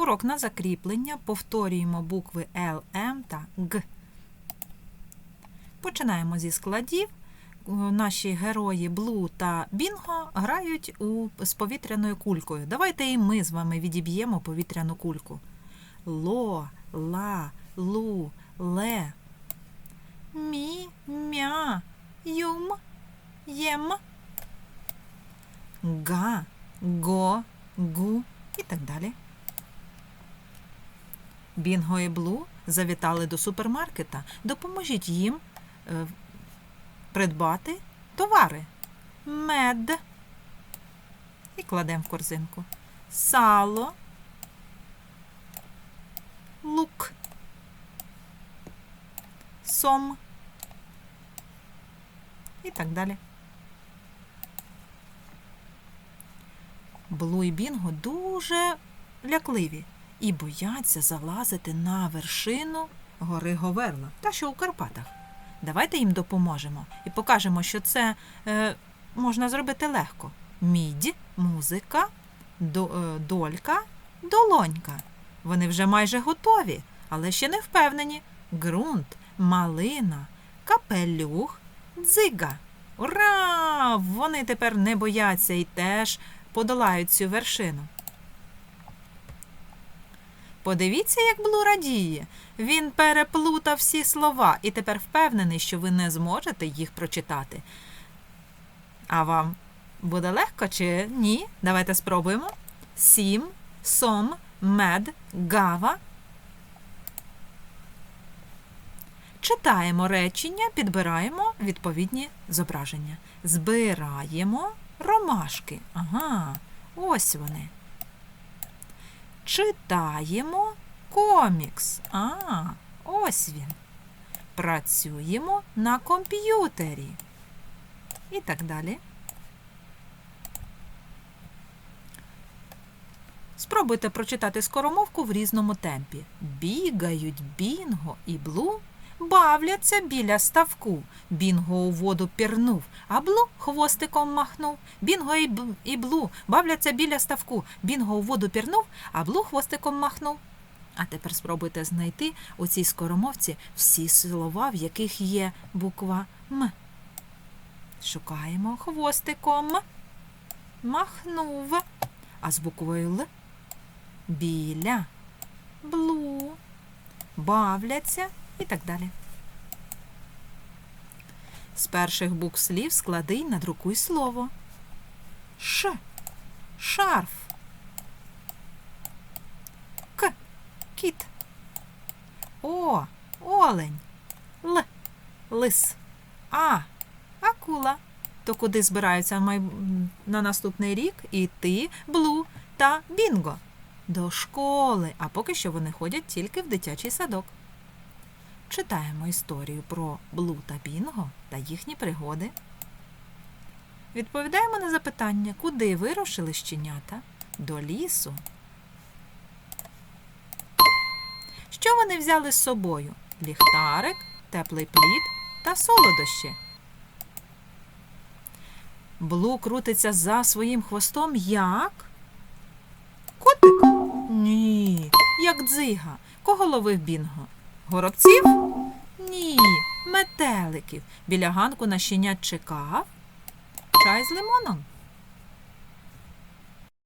Урок на закріплення. Повторюємо букви Л, М та Г. Починаємо зі складів. Е, Наші герої Блу та Бінго грають у, з повітряною кулькою. Давайте і ми з вами відіб'ємо повітряну кульку. Ло, ла, лу, ле. Мі, мя, юм, єм. Га, го, гу і так далі. Бінго і Блу завітали до супермаркета. Допоможіть їм е, придбати товари. Мед. І кладемо в корзинку. Сало. Лук. Сом. І так далі. Блу і Бінго дуже лякливі і бояться залазити на вершину гори Говерла, та що у Карпатах. Давайте їм допоможемо і покажемо, що це е, можна зробити легко. Мідь, музика, до, е, долька, долонька. Вони вже майже готові, але ще не впевнені. Ґрунт, малина, капелюх, дзига. Ура! Вони тепер не бояться і теж подолають цю вершину. Подивіться, як Блу радіє. Він переплутав всі слова і тепер впевнений, що ви не зможете їх прочитати. А вам буде легко чи ні? Давайте спробуємо. Сім, сом, мед, гава. Читаємо речення, підбираємо відповідні зображення. Збираємо ромашки. Ага, ось вони. Читаємо комікс. А, ось він. Працюємо на комп'ютері. І так далі. Спробуйте прочитати скоромовку в різному темпі. Бігають Бінго і Блу, бавляться біля ставку. Бінго у воду пірнув, а Блу хвостиком махнув. Бінго і, Б- і Блу бавляться біля ставку. Бінго у воду пірнув, а Блу хвостиком махнув. А тепер спробуйте знайти у цій скоромовці всі слова, в яких є буква М. Шукаємо хвостиком. Махнув. А з буквою Л біля, блу, бавляться і так далі. З перших букв слів склади й надрукуй слово. Ш. Шарф. К. Кіт. О. Олень. Л. Лис. А. Акула. То куди збираються на наступний рік і ти, Блу та Бінго? До школи, а поки що вони ходять тільки в дитячий садок. Читаємо історію про Блу та Бінго та їхні пригоди. Відповідаємо на запитання, куди вирушили щенята? До лісу. Що вони взяли з собою? Ліхтарик, теплий плід та солодощі. Блу крутиться за своїм хвостом як? Котик? Ні, як дзига. Кого ловив Бінго? Горобців? Ні, метеликів. Біля ганку на щенят чекав. Чай з лимоном.